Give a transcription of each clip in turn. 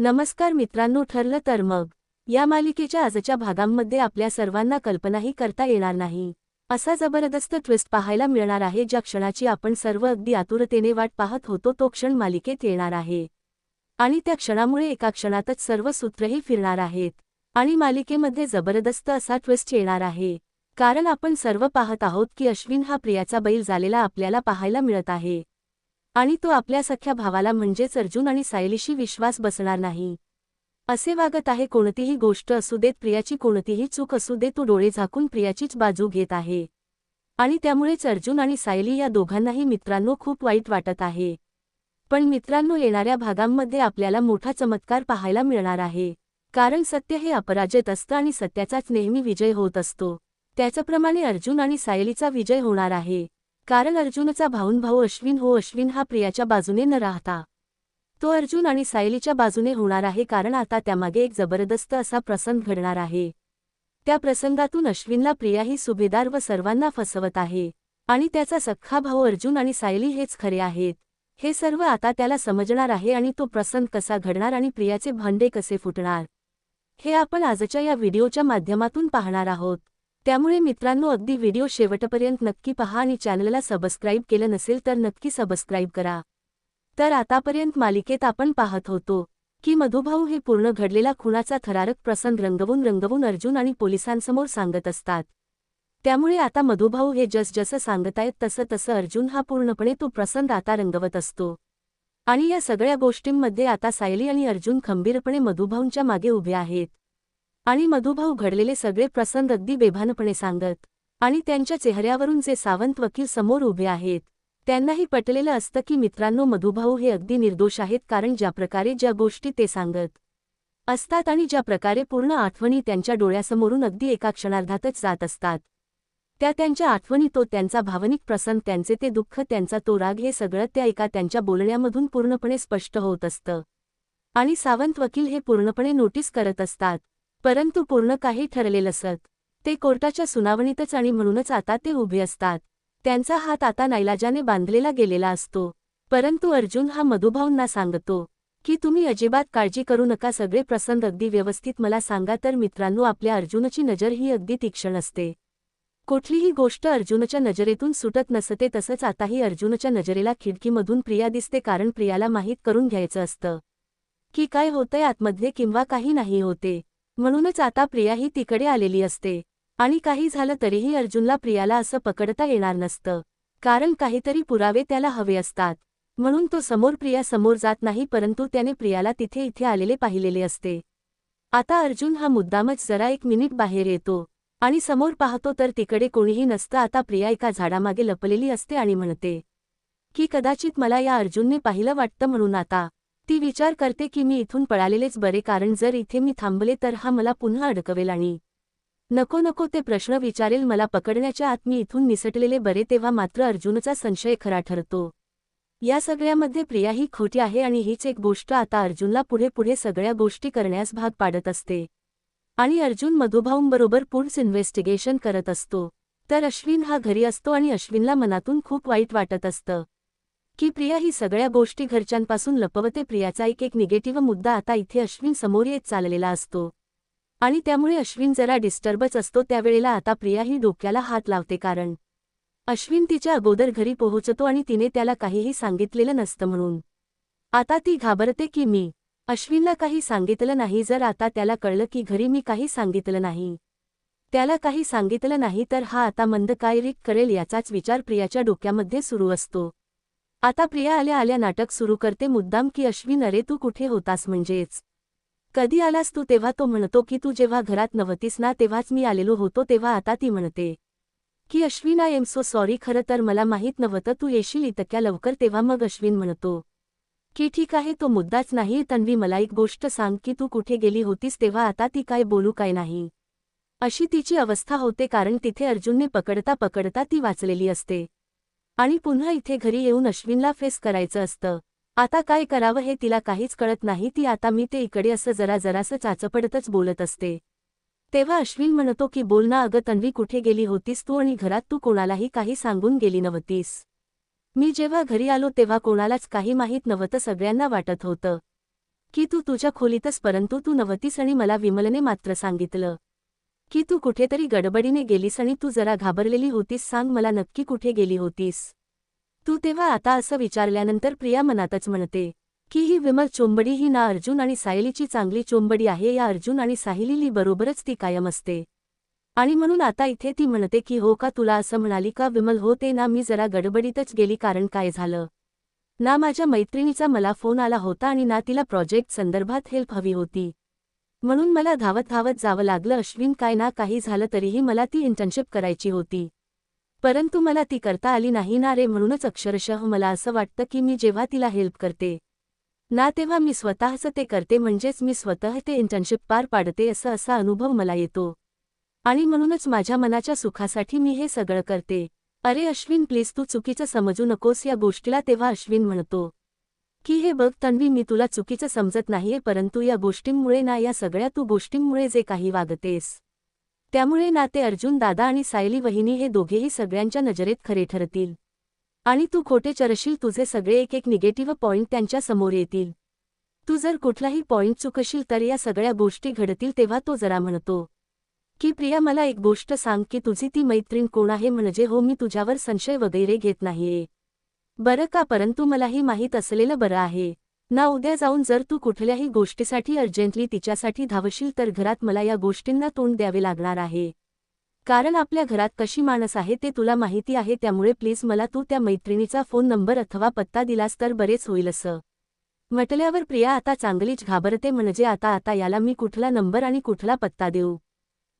नमस्कार मित्रांनो ठरलं तर मग. या मालिकेच्या आजच्या भागांमध्ये आपल्या सर्वांना कल्पनाही करता येणार नाही. असा जबरदस्त ट्विस्ट पाहायला मिळणार आहे ज्या क्षणाची आपण सर्व अगदी आतुरतेने वाट पाहत होतो तो क्षण मालिकेत येणार आहे. आणि त्या क्षणामुळे एका क्षणातच सर्व सूत्रही फिरणार आहेत. आणि मालिकेमध्ये जबरदस्त असा ट्विस्ट येणार आहे. कारण आपण सर्व पाहत आहोत की अश्विन हा प्रियाचा बैल झालेला आपल्याला पाहायला मिळत आहे. आणि तो आपल्या सख्या भावाला म्हणजेच अर्जुन आणि सायलीशी विश्वास बसणार नाही. असे वागत आहे कोणतीही गोष्ट असू देत प्रियाची कोणतीही चूक असू दे तो डोळे झाकून प्रियाचीच बाजू घेत आहे. आणि त्यामुळेच अर्जुन आणि सायली या दोघांनाही मित्रांनो खूप वाईट वाटत आहे. पण मित्रांनो येणाऱ्या भागांमध्ये आपल्याला मोठा चमत्कार पाहायला मिळणार आहे. कारण सत्य हे अपराजित असतं आणि सत्याचाच नेहमी विजय होत असतो. त्याचप्रमाणे अर्जुन आणि सायलीचा विजय होणार आहे. कारण अर्जुनचा भाऊन भाऊ अश्विन हो अश्विन हा प्रियाच्या बाजूने न राहता. तो अर्जुन आणि सायलीच्या बाजूने होणार आहे कारण आता त्यामागे एक जबरदस्त असा प्रसंग घडणार आहे. त्या प्रसंगातून अश्विनला प्रिया ही सुभेदार व सर्वांना फसवत आहे. आणि त्याचा सख्खा भाऊ अर्जुन आणि सायली हेच खरे आहेत. हे सर्व आता त्याला समजणार आहे आणि तो प्रसंग कसा घडणार आणि प्रियाचे भांडे कसे फुटणार. हे आपण आजच्या या व्हिडिओच्या माध्यमातून पाहणार आहोत. त्यामुळे मित्रांनो अगदी व्हिडिओ शेवटपर्यंत नक्की पहा आणि चॅनलला सबस्क्राईब केलं नसेल तर नक्की सबस्क्राईब करा. तर आतापर्यंत मालिकेत आपण पाहत होतो की मधुभाऊ हे पूर्ण घडलेला खुनाचा थरारक प्रसंग रंगवून रंगवून अर्जुन आणि पोलिसांसमोर सांगत असतात. त्यामुळे आता मधुभाऊ हे जसजसं सांगतायत तसं तसं अर्जुन हा पूर्णपणे तो प्रसंग आता रंगवत असतो. आणि या सगळ्या गोष्टींमध्ये आता सायली आणि अर्जुन खंबीरपणे मधुभाऊंच्या मागे उभे आहेत. आणि मधुभाऊ घडलेले सगळे प्रसंग अगदी बेभानपणे सांगत आणि त्यांच्या चेहऱ्यावरून जे सावंत वकील समोर उभे आहेत त्यांनाही पटलेलं असतं की मित्रांनो मधुभाऊ हे अगदी निर्दोष आहेत कारण ज्या प्रकारे ज्या गोष्टी ते सांगत असतात आणि ज्या प्रकारे पूर्ण आठवणी त्यांच्या डोळ्यासमोरून अगदी एका क्षणार्धातच जात असतात. त्या त्यांच्या आठवणी तो त्यांचा भावनिक प्रसंग त्यांचे ते दुःख त्यांचा तो राग हे सगळं त्या एका त्यांच्या बोलण्यामधून पूर्णपणे स्पष्ट होत असतं. आणि सावंत वकील हे पूर्णपणे नोटीस करत असतात परंतु पूर्ण काही ठरलेलं असत ते कोर्टाच्या सुनावणीतच आणि म्हणूनच आता ते उभे असतात. त्यांचा हात आता नाईलाजाने बांधलेला गेलेला असतो. परंतु अर्जुन हा मधुभाऊंना सांगतो की तुम्ही अजिबात काळजी करू नका सगळे प्रसंग अगदी व्यवस्थित मला सांगा तर मित्रांनो आपल्या अर्जुनची नजर ही अगदी तीक्ष्ण असते. कुठलीही गोष्ट अर्जुनच्या नजरेतून सुटत नसते तसंच आताही अर्जुनच्या नजरेला खिडकीमधून प्रिया दिसते कारण प्रियाला माहीत करून घ्यायचं असतं. की काय होतंय आतमध्ये किंवा काही नाही होते. म्हणूनच आता प्रिया ही तिकडे आलेली असते. आणि काही झालं तरीही अर्जुनला प्रियाला असं पकडता येणार नसतं. कारण काहीतरी पुरावे त्याला हवे असतात. म्हणून तो समोर प्रिया समोर जात नाही परंतु त्याने प्रियाला तिथे इथे आलेले पाहिलेले असते. आता अर्जुन हा मुद्दामच जरा एक मिनिट बाहेर येतो. आणि समोर पाहतो तर तिकडे कोणीही नसतं आता प्रिया एका झाडामागे लपलेली असते आणि म्हणते की कदाचित मला या अर्जुनने पाहिलं वाटतं म्हणून आता ती विचार करते की मी इथून पळालेलेच बरे कारण जर इथे मी थांबले तर हा मला पुन्हा अडकवेल आणि नको नको ते प्रश्न विचारेल मला पकडण्याच्या आत मी इथून निसटलेले बरे तेव्हा मात्र अर्जुनचा संशय खरा ठरतो. या सगळ्यामध्ये प्रिया ही खोटी आहे आणि हीच एक गोष्ट आता अर्जुनला पुढे पुढे सगळ्या गोष्टी करण्यास भाग पाडत असते. आणि अर्जुन मधुभाऊंबरोबर पुढच इन्व्हेस्टिगेशन करत असतो. तर अश्विन हा घरी असतो आणि अश्विनला मनातून खूप वाईट वाटत असतं. की प्रिया ही सगळ्या गोष्टी घरच्यांपासून लपवते. प्रियाचा एक एक निगेटिव्ह मुद्दा आता इथे अश्विन समोर येत चाललेला असतो. आणि त्यामुळे अश्विन जरा डिस्टर्बच असतो. त्यावेळेला आता प्रिया ही डोक्याला हात लावते कारण अश्विन तिच्या अगोदर घरी पोहोचतो आणि तिने त्याला काहीही सांगितलेलं नसतं म्हणून. आता ती घाबरते की मी अश्विनला काही सांगितलं नाही. जर आता त्याला कळलं की घरी मी काही सांगितलं नाही त्याला काही सांगितलं नाही तर हा आता मंद काय रिक करेल याचाच विचार प्रियाच्या डोक्यामध्ये सुरू असतो. आता प्रिया आल्या आल्या नाटक सुरू करते. मुद्दाम की अश्विन अरे तू कुठे होतास म्हणजेच? कधी आलास तू तेव्हा? तो म्हणतो की तू जेव्हा घरात नव्हतीस ना तेव्हाच मी आलेलो होतो तेव्हा आता ती म्हणते की Ashwin I am so sorry खरं तर मला माहीत नव्हतं. तू येशील इतक्या लवकर तेव्हा? मग अश्विन म्हणतो की ठीक आहे. तो मुद्दाच नाही. तन्वी मला एक गोष्ट सांग की तू कुठे गेली होतीस तेव्हा आता ती काय बोलू काय नाही? अशी तिची अवस्था होते कारण तिथे अर्जुनने पकडता पकडता ती वाचलेली असते. आणि पुन्हा इथे घरी येऊन अश्विनला फेस करायचं असतं. आता काय करावं हे तिला काहीच कळत नाही ती आता मी ते इकडे असं जरा जरासं चाचपडतच बोलत असते. तेव्हा अश्विन म्हणतो की बोल ना अगं तन्वी कुठे गेली होतीस तू आणि घरात तू कोणालाही काही सांगून गेली नव्हतीस. मी जेव्हा घरी आलो तेव्हा कोणालाच काही माहीत नव्हतं सगळ्यांना वाटत होतं. की तू तुझ्या खोलीतच परंतु तू नव्हतीस आणि मला विमलने मात्र सांगितलं. की तू कुठेतरी गडबडीने गेलीस आणि तू जरा घाबरलेली होतीस सांग मला नक्की कुठे गेली होतीस. तू तेव्हा आता असं विचारल्यानंतर प्रिया मनातच म्हणते की ही विमल चोंबडी ही ना अर्जुन आणि सायलीची चांगली चोंबडी आहे या अर्जुन आणि साहिलीली बरोबरच ती कायम असते. आणि म्हणून आता इथे ती म्हणते की हो का तुला असं म्हणाली का विमल हो ते ना मी जरा गडबडीतच गेली कारण काय झालं? ना माझ्या मैत्रिणीचा मला फोन आला होता आणि ना तिला प्रोजेक्ट संदर्भात हेल्प हवी होती. म्हणून मला धावत धावत जावं लागलं. अश्विन काय ना काही झालं तरीही मला ती इंटर्नशिप करायची होती. परंतु मला ती करता आली नाही ना रे म्हणूनच अक्षरशः मला असं वाटतं की मी जेव्हा तिला हेल्प करते ना तेव्हा मी स्वतःचं ते करते म्हणजेच मी स्वतः ते इंटर्नशिप पार पाडते असं असा अनुभव मला येतो. आणि म्हणूनच माझ्या मनाच्या सुखासाठी मी हे सगळं करते. अरे अश्विन प्लीज तू चुकीचं समजू नकोस या गोष्टीला तेव्हा अश्विन म्हणतो. की हे बघ तन्वी मी तुला चुकीचं समजत नाहीये परंतु या गोष्टींमुळे ना या सगळ्या तू गोष्टींमुळे जे काही वागतेस त्यामुळे ना ते अर्जुन दादा आणि सायली वहिनी हे दोघेही सगळ्यांच्या नजरेत खरे ठरतील. आणि तू खोटे चरशील तुझे सगळे एक एक निगेटिव्ह पॉईंट त्यांच्यासमोर येतील. तू जर कुठलाही पॉईंट चुकशील तर या सगळ्या गोष्टी घडतील तेव्हा तो जरा म्हणतो की प्रिया मला एक गोष्ट सांग की तुझी ती मैत्रीण कोण आहे? म्हणजे हो मी तुझ्यावर संशय वगैरे घेत नाहीये. बरं का परंतु मलाही माहीत असलेलं बरं आहे. ना उद्या जाऊन जर तू कुठल्याही गोष्टीसाठी अर्जंटली तिच्यासाठी धावशील तर घरात मला या गोष्टींना तोंड द्यावे लागणार आहे. कारण आपल्या घरात कशी माणस आहे ते तुला माहिती आहे त्यामुळे प्लीज मला तू त्या मैत्रिणीचा फोन नंबर अथवा पत्ता दिलास तर बरेच होईल असं. म्हटल्यावर प्रिया आता चांगलीच घाबरते म्हणजे आता आता याला मी कुठला नंबर आणि कुठला पत्ता देऊ.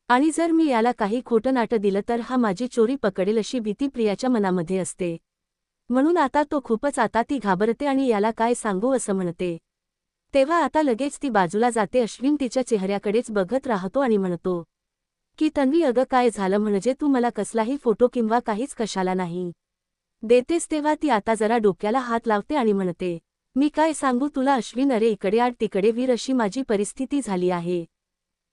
आणि जर मी याला काही खोटं नाटं दिलं तर हा माझी चोरी पकडेल अशी भीती प्रियाच्या मनामध्ये असते. म्हणून आता तो खूपच आता ती घाबरते आणि याला काय सांगू असं म्हणते. तेव्हा आता लगेच ती बाजूला जाते अश्विन तिच्या चेहऱ्याकडेच बघत राहतो आणि म्हणतो की तन्वी अगं काय झालं म्हणजे तू मला कसलाही फोटो किंवा काहीच कशाला नाही. देतेस तेव्हा ती आता जरा डोक्याला हात लावते आणि म्हणते मी काय सांगू तुला अश्विन अरे इकडे आड तिकडे वीर अशी माझी परिस्थिती झाली आहे.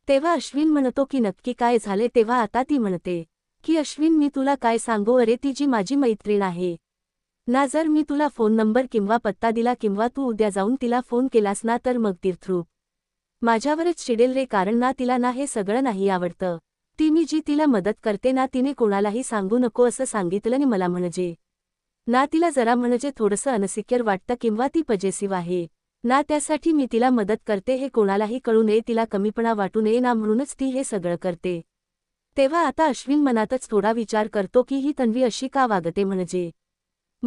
तेव्हा अश्विन म्हणतो की नक्की काय झाले तेव्हा आता ती म्हणते की अश्विन मी तुला काय सांगू अरे ती जी माझी मैत्रीण आहे ना जर मी तुला फोन नंबर किंवा पत्ता दिला किंवा तू उद्या जाऊन तिला फोन केलास ना तर मग तीर्थरू. माझ्यावरच चिडेल रे कारण ना तिला ना हे सगळं नाही आवडतं. ती मी जी तिला मदत करते ना तिने कोणालाही सांगू नको असं सांगितलं नि मला म्हणजे. ना तिला जरा म्हणजे थोडंसं अनसिक्युअर वाटतं किंवा ती पजेसिव्ह आहे. ना त्यासाठी मी तिला मदत करते हे कोणालाही कळू नये तिला कमीपणा वाटू नये ना म्हणूनच ती हे सगळं करते. तेव्हा आता अश्विन मनातच थोडा विचार करतो की ही तन्वी अशी का वागते म्हणजे.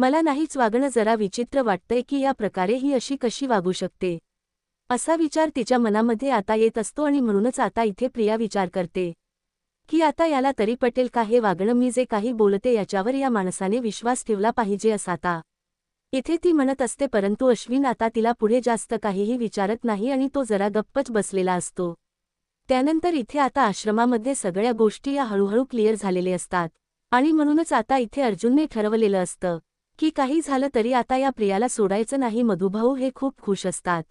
मला नाहीच वागणं जरा विचित्र वाटतंय की या प्रकारे ही अशी कशी वागू शकते? असा विचार तिच्या मनामध्ये आता येत असतो आणि म्हणूनच आता इथे प्रिया विचार करते. की आता याला तरी पटेल का हे वागणं? मी जे काही बोलते याच्यावर या माणसाने विश्वास ठेवला पाहिजे असाता. इथे ती म्हणत असते परंतु अश्विन आता तिला पुढे जास्त काहीही विचारत नाही आणि तो जरा गप्पच बसलेला असतो. त्यानंतर इथे आता आश्रमामध्ये सगळ्या गोष्टी या हळूहळू क्लिअर झालेले असतात. आणि म्हणूनच आता इथे अर्जुनने ठरवलेलं असतं. की काही झालं तरी आता या प्रियाला सोडायचं नाही. मधुभाऊ हे खूप खुश असतात.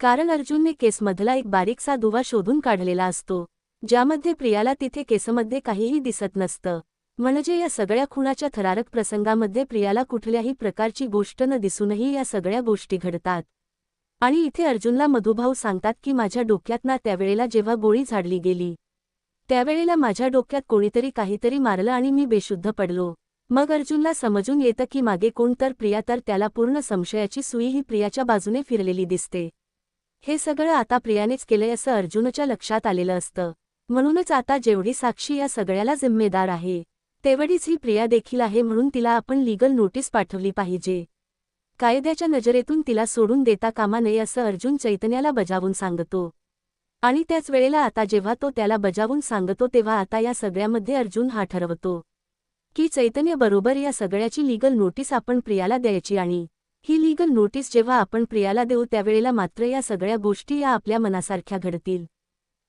कारण अर्जुनने केसमधला एक बारीकसा दुवा शोधून काढलेला असतो ज्यामध्ये प्रियाला तिथे केसमध्ये काहीही दिसत नसतं. म्हणजे या सगळ्या खुणाच्या थरारक प्रसंगामध्ये प्रियाला कुठल्याही प्रकारची गोष्ट न दिसूनही या सगळ्या गोष्टी घडतात. आणि इथे अर्जुनला मधुभाऊ सांगतात की माझ्या डोक्यात ना त्यावेळेला जेव्हा गोळी झाडली गेली त्यावेळेला माझ्या डोक्यात कोणीतरी काहीतरी मारलं आणि मी बेशुद्ध पडलो. मग अर्जुनला समजून येतं की मागे कोण तर प्रिया तर त्याला पूर्ण संशयाची सुई ही प्रियाच्या बाजूने फिरलेली दिसते. हे सगळं आता प्रियानेच केलंय असं अर्जुनच्या लक्षात आलेलं असतं. म्हणूनच आता जेवढी साक्षी या सगळ्याला जिम्मेदार आहे तेवढीच ही प्रिया देखील आहे म्हणून तिला आपण लीगल नोटीस पाठवली पाहिजे. कायद्याच्या नजरेतून तिला सोडून देता कामा नये असं अर्जुन चैतन्याला बजावून सांगतो. आणि त्याच वेळेला आता जेव्हा तो त्याला बजावून सांगतो तेव्हा आता या सगळ्यामध्ये अर्जुन हा ठरवतो. की चैतन्य बरोबर या सगळ्याची लीगल नोटीस आपण प्रियाला द्यायची आणि ही लीगल नोटीस जेव्हा आपण प्रियाला देऊ त्यावेळेला मात्र या सगळ्या गोष्टी या आपल्या मनासारख्या घडतील.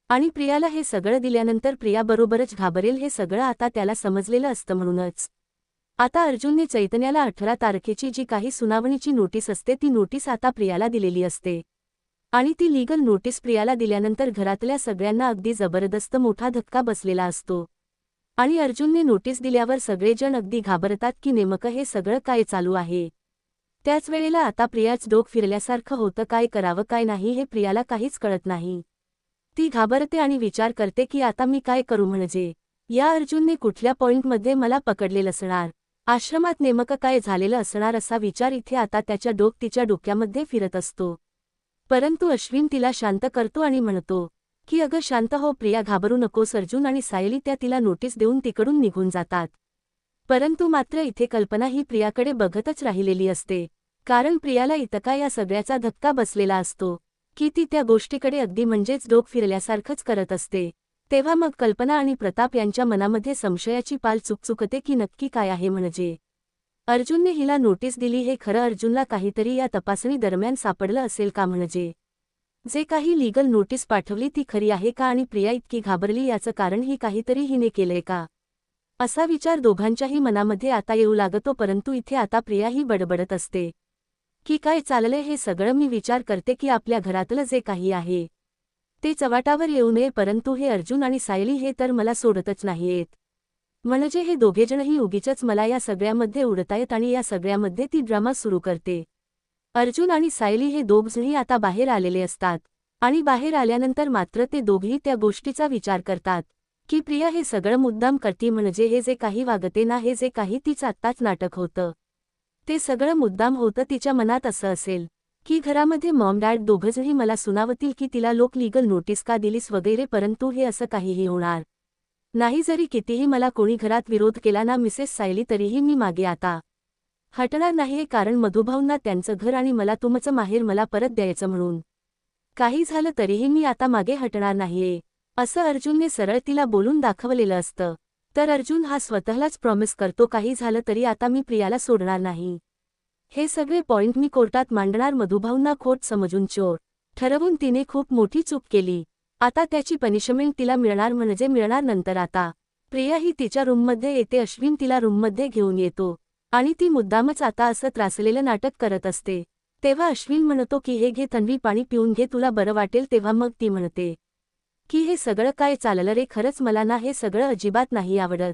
आणि प्रियाला हे सगळं दिल्यानंतर प्रियाबरोबरच घाबरेल हे सगळं आता त्याला समजलेलं असतं म्हणूनच. आता अर्जुनने चैतन्याला अठरा तारखेची जी काही सुनावणीची नोटीस असते ती नोटीस आता प्रियाला दिलेली असते. आणि ती लीगल नोटीस प्रियाला दिल्यानंतर घरातल्या सगळ्यांना अगदी जबरदस्त मोठा धक्का बसलेला असतो. आणि अर्जुनने नोटीस दिल्यावर सगळेजण अगदी घाबरतात की नेमकं हे सगळं काय चालू आहे. त्याच वेळेला आता प्रियाच डोक फिरल्यासारखं होतं काय करावं काय नाही हे प्रियाला काहीच कळत नाही. ती घाबरते आणि विचार करते की आता मी काय करू म्हणजे? या अर्जुनने कुठल्या पॉइंटमध्ये मला पकडलेलं असणार? आश्रमात नेमकं काय झालेलं असणार असा विचार इथे आता त्याच्या डोक तिच्या डोक्यामध्ये फिरत असतो. परंतु अश्विन तिला शांत करतो आणि म्हणतो की अगं शांत हो प्रिया घाबरू नकोस अर्जुन आणि सायली त्या तिला नोटीस देऊन तिकडून निघून जातात. परंतु मात्र इथे कल्पना ही प्रियाकडे बघतच राहिलेली असते. कारण प्रियाला इतका या सगळ्याचा धक्का बसलेला असतो की ती त्या गोष्टीकडे अगदी म्हणजेच डोक फिरल्यासारखंच करत असते. तेव्हा मग कल्पना आणि प्रताप यांच्या मनामध्ये संशयाची पाल चुकचुकते की नक्की काय आहे म्हणजे. अर्जुनने हिला नोटीस दिली हे खरं अर्जुनला काहीतरी या तपासणी दरम्यान सापडलं असेल का म्हणजे? जे काही लीगल नोटीस पाठवली ती खरी आहे का आणि प्रिया इतकी घाबरली याचं कारण ही काहीतरी हिने केलंय का? असा विचार दोघांच्याही मनामध्ये आता येऊ लागतो परंतु इथे आता प्रियाही बडबडत असते. की काय चाललंय हे सगळं मी विचार करते की आपल्या घरातलं जे काही आहे ते चवाटावर येऊ नये परंतु हे अर्जुन आणि सायली हे तर मला सोडतच नाहीयेत. म्हणजे हे दोघेजणही उगीचच मला या सगळ्यामध्ये उडतायत आणि या सगळ्यामध्ये ती ड्रामा सुरू करते. अर्जुन आणि सायली हे दोघजणी आता बाहेर आलेले असतात. आणि बाहेर आल्यानंतर मात्र ते दोघेही त्या गोष्टीचा विचार करतात. की प्रिया हे सगळं मुद्दाम करती म्हणजे हे जे काही वागते ना हे जे काही तिचं आत्ताच नाटक होतं. ते सगळं मुद्दाम होतं तिच्या मनात असं असेल. की घरामध्ये मॉम डॅड दोघंजही मला सुनावतील की तिला लोक लिगल नोटीस का दिलीस वगैरे परंतु हे असं काहीही होणार. नाही जरी कितीही मला कोणी घरात विरोध केला ना मिसेस सायली तरीही मी मागे आता. हटणार नाहीये कारण मधुभाऊंना त्यांचं घर आणि मला तुमचं माहेर मला परत द्यायचं म्हणून. काही झालं तरीही मी आता मागे हटणार नाहीये असं अर्जुनने सरळ तिला बोलून दाखवलेलं असतं. तर अर्जुन हा स्वतःलाच प्रॉमिस करतो काही झालं तरी आता मी प्रियाला सोडणार नाही. हे सगळे पॉइंट मी कोर्टात मांडणार मधुभाऊंना खोट समजून चोर. ठरवून तिने खूप मोठी चूक केली. आता त्याची पनिशमेंट तिला मिळणार म्हणजे मिळणार नंतर आता. प्रिया ही तिच्या रूममध्ये येते अश्विन तिला रूममध्ये घेऊन येतो. आणि ती मुद्दामच आता असं त्रासलेलं नाटक करत असते. तेव्हा अश्विन म्हणतो की हे घे तन्वी पाणी पिऊन घे तुला बरं वाटेल. तेव्हा मग ती म्हणते की हे सगळं काय चाललं रे? खरंच मला ना हे सगळं अजिबात नाही आवडत.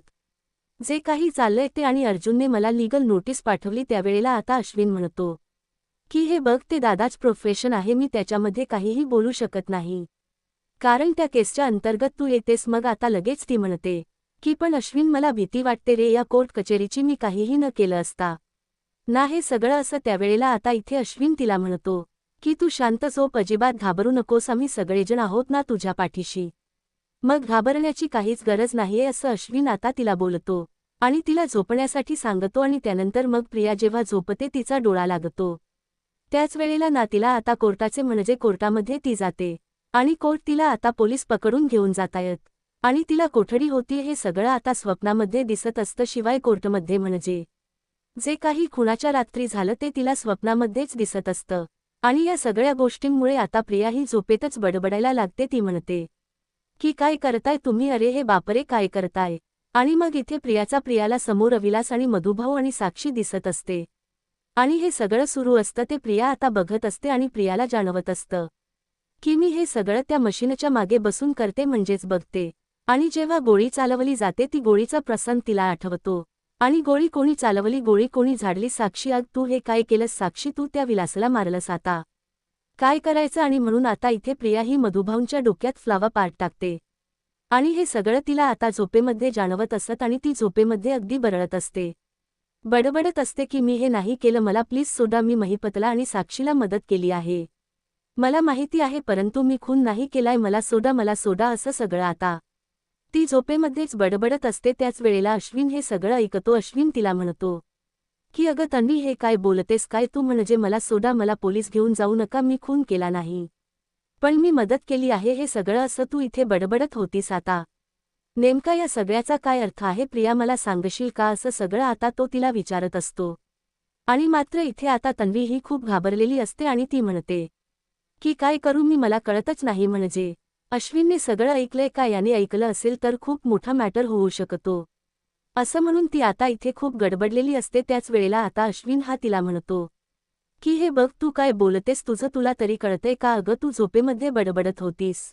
जे काही चाललंय ते आणि अर्जुनने मला लीगल नोटीस पाठवली त्यावेळेला आता अश्विन म्हणतो की हे बघ ते दादाच प्रोफेशन आहे मी त्याच्यामध्ये काहीही बोलू शकत नाही. कारण त्या केसच्या अंतर्गत तू येतेस मग आता लगेच ती म्हणते की पण अश्विन मला भीती वाटते रे या कोर्ट कचेरीची मी काहीही न केलं असता. ना हे सगळं असं त्यावेळेला आता इथे अश्विन तिला म्हणतो की तू शांत झोप अजिबात घाबरू नकोस आम्ही सगळेजण आहोत ना तुझ्या पाठीशी. मग घाबरण्याची काहीच गरज नाहीये असं अश्विन आता तिला बोलतो आणि तिला झोपण्यासाठी सांगतो आणि त्यानंतर मग प्रिया जेव्हा झोपते तिचा डोळा लागतो. त्याच वेळेला ना तिला आता कोर्टाचे म्हणजे कोर्टामध्ये ती जाते आणि कोर्ट तिला आता पोलीस पकडून घेऊन जातायत. आणि तिला कोठडी होती हे सगळं आता स्वप्नामध्ये दिसत असतं शिवाय कोर्टमध्ये म्हणजे. जे काही खुणाच्या रात्री झालं ते तिला स्वप्नामध्येच दिसत असतं. आणि या सगळ्या गोष्टींमुळे आता प्रिया ही झोपेतच बडबडायला लागते ती म्हणते. की काय करताय तुम्ही? अरे हे बापरे काय करताय? आणि मग इथे प्रियाचा प्रियाला समोर अविलास आणि मधुभाऊ आणि साक्षी दिसत असते. आणि हे सगळं सुरू असतं ते प्रिया आता बघत असते आणि प्रियाला जाणवत असतं. की मी हे सगळं त्या मशीनच्या मागे बसून करते म्हणजेच बघते. आणि जेव्हा गोळी चालवली जाते ती गोळीचा प्रसंग तिला आठवतो. आणि गोळी कोणी चालवली गोळी कोणी झाडली साक्षी आग तू हे काय केलंस साक्षी तू त्या विलासला मारलंस आता. काय करायचं आणि म्हणून आता इथे प्रिया ही मधुभाऊंच्या डोक्यात फ्लावा पार्ट टाकते. आणि हे सगळं तिला आता झोपेमध्ये जाणवत असत आणि ती झोपेमध्ये अगदी बरळत असते. बडबडत असते की मी हे नाही केलं मला प्लीज सोडा मी महिपतला आणि साक्षीला मदत केली आहे. मला माहिती आहे परंतु मी खून नाही केलाय मला सोडा मला सोडा असं सगळं आता. ती झोपेमध्येच बडबडत असते त्याच वेळेला अश्विन हे सगळं ऐकतो. अश्विन तिला म्हणतो की अगं तन्वी हे काय बोलतेस? काय तू म्हणजे मला सोडा मला पोलीस घेऊन जाऊ नका मी खून केला नाही. पण मी मदत केली आहे हे सगळं असं तू इथे बडबडत होतीस आता. नेमका या सगळ्याचा काय अर्थ आहे? प्रिया मला सांगशील का? असं सगळं आता तो तिला विचारत असतो. आणि मात्र इथे आता तन्वी ही खूप घाबरलेली असते आणि ती म्हणते की काय करू मी? मला कळतच नाही म्हणजे. अश्विनने सगळं ऐकलंय का याने ऐकलं असेल तर खूप मोठा मॅटर होऊ शकतो. असं म्हणून ती आता इथे खूप गडबडलेली असते त्याच वेळेला आता अश्विन हा तिला म्हणतो. की हे बघ तू काय बोलतेस तुझं तुला तरी कळतंय का अगं तू झोपेमध्ये बडबडत होतीस.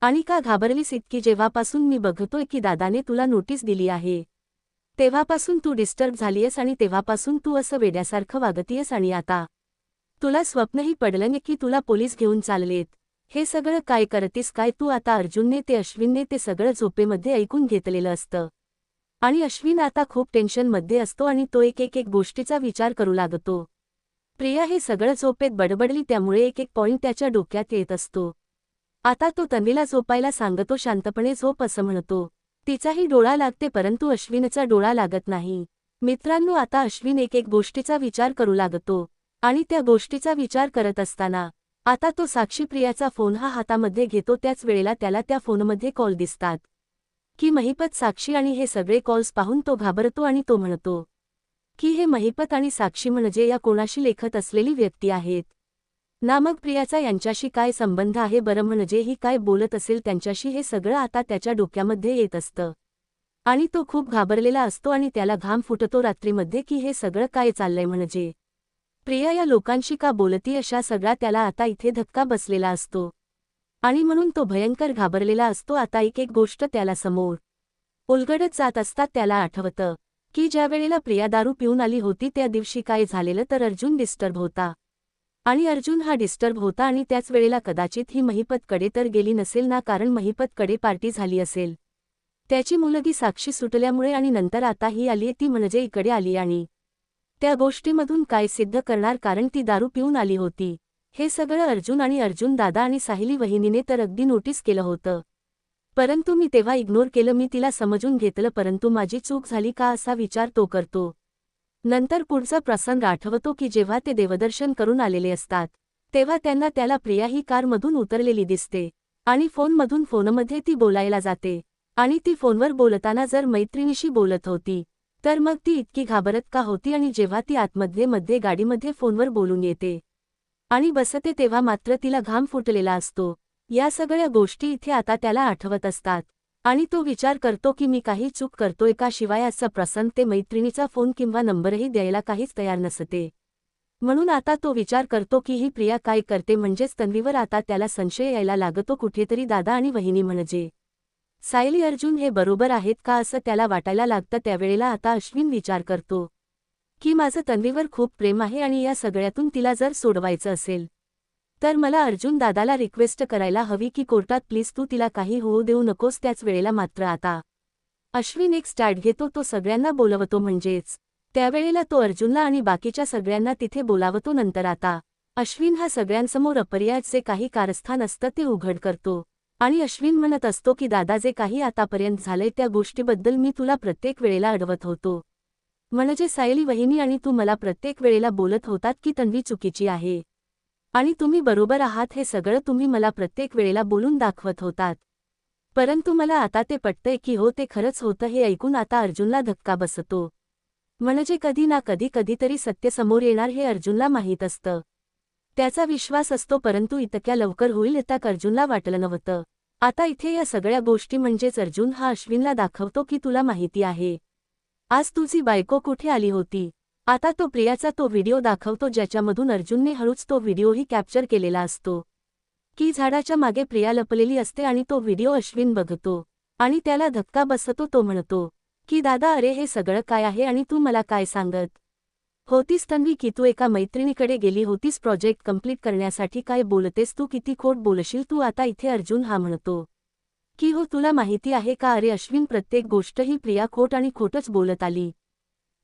आणि का घाबरलीस इतकी जेव्हापासून मी बघतोय की दादाने तुला नोटीस दिली आहे. तेव्हापासून तू डिस्टर्ब झालीयस आणि तेव्हापासून तू असं वेड्यासारखं वागतीयस आणि आता तुला स्वप्नही पडलं की तुला पोलीस घेऊन चाललेत. हे सगळं काय करतीस काय तू आता अर्जुनने ते अश्विनने ते सगळं झोपेमध्ये ऐकून घेतलेलं असतं. आणि अश्विन आता खूप टेन्शनमध्ये असतो आणि तो एक एक एक गोष्टीचा विचार करू लागतो. प्रिया हे सगळं झोपेत बडबडली त्यामुळे एक एक पॉईंट त्याच्या डोक्यात येत असतो. आता तो तन्वीला झोपायला सांगतो शांतपणे झोप असं म्हणतो. तिचाही डोळा लागते परंतु अश्विनचा डोळा लागत नाही. मित्रांनो आता अश्विन एक एक गोष्टीचा विचार करू लागतो. आणि त्या गोष्टीचा विचार करत असताना आता तो साक्षी प्रियाचा फोन हा हातामध्ये घेतो त्याच वेळेला त्याला त्या फोनमध्ये कॉल दिसतात. की महिपत साक्षी आणि हे सगळे कॉल्स पाहून तो घाबरतो आणि तो म्हणतो की हे महिपत आणि साक्षी म्हणजे या कोणाशी लेखत असलेली व्यक्ती आहेत? नामक प्रियाचा यांच्याशी काय संबंध आहे? बरं म्हणजे ही काय बोलत असेल? त्यांच्याशी हे सगळं आता त्याच्या डोक्यामध्ये येत असतं. आणि तो खूप घाबरलेला असतो आणि त्याला घाम फुटतो रात्रीमध्ये की हे सगळं काय चाललंय म्हणजे प्रिया या लोकांशी का बोलती अशा सगळा त्याला आता इथे धक्का बसलेला असतो. आणि म्हणून तो भयंकर घाबरलेला असतो. आता एक एक गोष्ट त्याला समोर उलगडत जात असतात त्याला आठवतं की ज्या वेळेला प्रिया दारू पिऊन आली होती त्या दिवशी काय झालेलं तर अर्जुन डिस्टर्ब होता. आणि अर्जुन हा डिस्टर्ब होता आणि त्याच वेळेला कदाचित ही महिपतकडे तर गेली नसेल ना कारण महिपतकडे पार्टी झाली असेल. त्याची मुलगी साक्षी सुटल्यामुळे आणि नंतर आता ही आलीये ती म्हणजे इकडे आली आणि त्या गोष्टीमधून काय सिद्ध करणार कारण ती दारू पिऊन आली होती. हे सगळं अर्जुन आणि अर्जुन दादा आणि साहिली वहिनीने तर अगदी नोटीस केलं होतं. परंतु मी तेव्हा इग्नोर केलं मी तिला समजून घेतलं परंतु माझी चूक झाली का असा विचार तो करतो. नंतर पुढचा प्रसंग आठवतो की जेव्हा ते देवदर्शन करून आलेले असतात तेव्हा त्यांना त्याला प्रिया ही कारमधून उतरलेली दिसते आणि फोनमधून फोनमध्ये ती बोलायला जाते आणि ती फोनवर बोलताना जर मैत्रिणीशी बोलत होती तर मग ती इतकी घाबरत का होती आणि जेव्हा ती आतमध्ये मध्ये गाडीमध्ये फोनवर बोलून येते. आणि बसते तेव्हा मात्र तिला घाम फुटलेला असतो. या सगळ्या गोष्टी इथे आता त्याला आठवत असतात. आणि तो विचार करतो की मी काही चूक करतोय का शिवाय असं प्रसन्न ते मैत्रिणीचा फोन किंवा नंबरही द्यायला काहीच तयार नसते. म्हणून आता तो विचार करतो की ही प्रिया काय करते म्हणजेच तन्वीवर आता त्याला संशय यायला लागतो कुठेतरी दादा आणि वहिनी म्हणजे. सायली अर्जुन हे बरोबर आहेत का असं त्याला वाटायला लागतं त्यावेळेला आता अश्विन विचार करतो की माझं तन्वीवर खूप प्रेम आहे आणि या सगळ्यातून तिला जर सोडवायचं असेल तर मला अर्जुन दादाला रिक्वेस्ट करायला हवी की कोर्टात प्लीज तू तिला काही होऊ देऊ नकोस त्याच वेळेला मात्र आता अश्विन एक स्टार्ट घेतो तो सगळ्यांना बोलवतो म्हणजेच त्यावेळेला तो अर्जुनला आणि बाकीच्या सगळ्यांना तिथे बोलावतो नंतर आता अश्विन हा सगळ्यांसमोर अपरियाचे काही कारस्थान असतं ते उघड करतो. आणि अश्विन म्हणत असतो की दादा जे काही आतापर्यंत झालंय त्या गोष्टीबद्दल मी तुला प्रत्येक वेळेला अडवत होतो. म्हणजे सायली वहिनी आणि तू मला प्रत्येक वेळेला बोलत होतात की तन्वी चुकीची आहे. आणि तुम्ही बरोबर आहात हे सगळं तुम्ही मला प्रत्येक वेळेला बोलून दाखवत होतात. परंतु मला आता ते पटतंय की हो ते खरंच होतं हे ऐकून आता अर्जुनला धक्का बसतो. म्हणजे कधी ना कधी कधीतरी सत्य समोर येणार हे अर्जुनला माहीत असतं. त्याचा विश्वास असतो परंतु इतक्या लवकर होईल इतक अर्जुनला वाटलं नव्हतं. आता इथे या सगळ्या गोष्टी म्हणजेच अर्जुन हा अश्विनला दाखवतो की तुला माहिती आहे. आज तुझी बायको कुठे आली होती? आता तो प्रियाचा तो व्हिडिओ दाखवतो ज्याच्यामधून अर्जुनने हळूच तो व्हिडिओही कॅप्चर केलेला असतो. की झाडाच्या मागे प्रिया लपलेली असते आणि तो व्हिडिओ अश्विन बघतो. आणि त्याला धक्का बसतो तो म्हणतो की दादा अरे हे सगळं काय आहे आणि तू मला काय सांगत? होतीस तन्वी की तू एका मैत्रिणीकडे गेली होतीस प्रोजेक्ट कंप्लीट करण्यासाठी काय बोलतेस तू किती खोट बोलशील तू आता इथे अर्जुन हा म्हणतो. की हो तुला माहिती आहे का अरे अश्विन प्रत्येक गोष्ट ही प्रिया खोट आणि खोटच बोलत आली.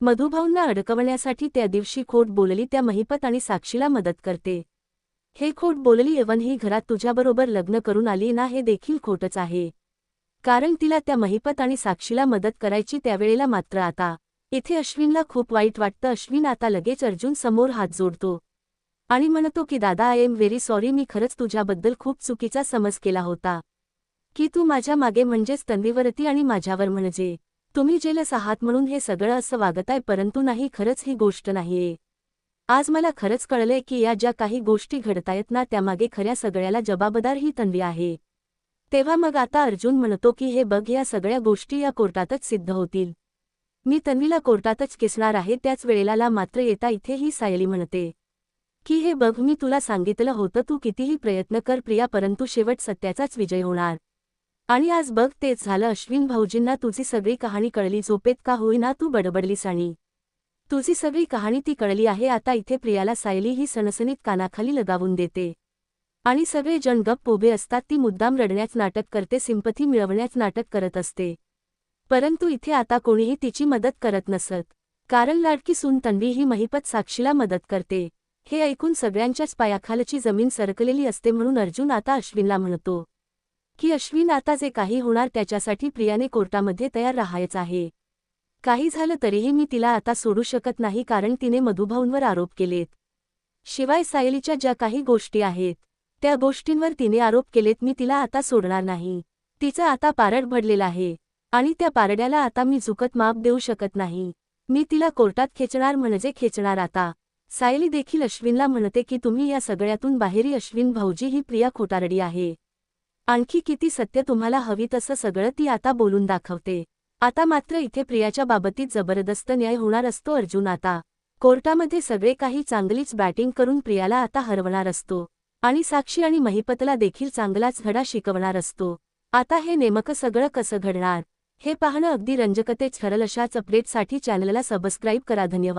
मधुभाऊंना अडकवण्यासाठी त्या दिवशी खोट बोलली त्या महिपत आणि साक्षीला मदत करते. हे खोट बोलली एवन ही घरात तुझ्याबरोबर लग्न करून आली ना हे देखील खोटच आहे. कारण तिला त्या महिपत आणि साक्षीला मदत करायची त्यावेळेला मात्र आता इथे अश्विनला खूप वाईट वाटतं. अश्विन आता लगेच अर्जुन समोर हात जोडतो. आणि म्हणतो की दादा आय एम व्हेरी सॉरी मी खरंच तुझ्याबद्दल खूप चुकीचा समज केला होता. की तू माझ्या मागे म्हणजेच तन्वीवरती आणि माझ्यावर म्हणजे. तुम्ही जेलस आहात म्हणून हे सगळं असं वागताय परंतु नाही खरंच ही गोष्ट नाहीये. आज मला खरंच कळलंय की या ज्या काही गोष्टी घडतायत ना त्यामागे खऱ्या सगळ्याला जबाबदार ही तन्वी आहे. तेव्हा मग आता अर्जुन म्हणतो की हे बघ या सगळ्या गोष्टी या कोर्टातच सिद्ध होतील. मी तन्वीला कोर्टातच किसणार आहे त्याच वेळेला मात्र येता इथे ही सायली म्हणते. की हे बघ मी तुला सांगितलं होतं तू कितीही प्रयत्न कर प्रिया परंतु शेवट सत्याचाच विजय होणार. आणि आज बघ तेच झालं अश्विन भाऊजींना तुझी सगळी कहाणी कळली झोपेत का होईना तू बडबडलीस आणि? तुझी सगळी कहाणी ती कळली आहे आता इथे प्रियाला सायली ही सणसणीत कानाखाली लगावून देते. आणि सगळे जण गप्प उभे असतात ती मुद्दाम रडण्याच नाटक करते सिंपथी मिळवण्याच नाटक करत असते. परंतु इथे आता कोणीही तिची मदत करत नसत. कारण लाडकी सून तन्वी ही महिपत साक्षीला मदत करते. हे ऐकून सगळ्यांच्याच पायाखालची जमीन सरकलेली असते म्हणून अर्जुन आता अश्विनला म्हणतो. की अश्विन आता जे काही होणार त्याच्यासाठी प्रियाने कोर्टामध्ये तयार राहायच आहे. काही झालं तरीही मी तिला आता सोडू शकत नाही कारण तिने मधुभाऊंवर आरोप केलेत. शिवाय सायलीच्या ज्या काही गोष्टी आहेत त्या गोष्टींवर तिने आरोप केलेत मी तिला आता सोडणार नाही. तिचं आता पारड भडलेलं आहे. आणि त्या पारड्याला आता मी झुकत माप देऊ शकत नाही. मी तिला कोर्टात खेचणार म्हणजे खेचणार आता. सायली देखील अश्विनला म्हणते की तुम्ही या सगळ्यातून बाहेरी अश्विन भाऊजी ही प्रिया खोटारडी आहे. आणखी किती सत्य तुम्हाला हवी तसं सगळं ती आता बोलून दाखवते. आता मात्र इथे प्रियाच्या बाबतीत जबरदस्त न्याय होणार असतो अर्जुन आता. कोर्टामध्ये सगळे काही चांगलीच बॅटिंग करून प्रियाला आता हरवणार असतो. आणि साक्षी आणि महिपतला देखील चांगलाच धडा शिकवणार असतो. आता हे नेमकं सगळं कसं घडणार? हे पाहणं अगदी रंजकतेच ठरल. अशाच अपडेटसाठी चॅनलला सबस्क्राईब करा. धन्यवाद.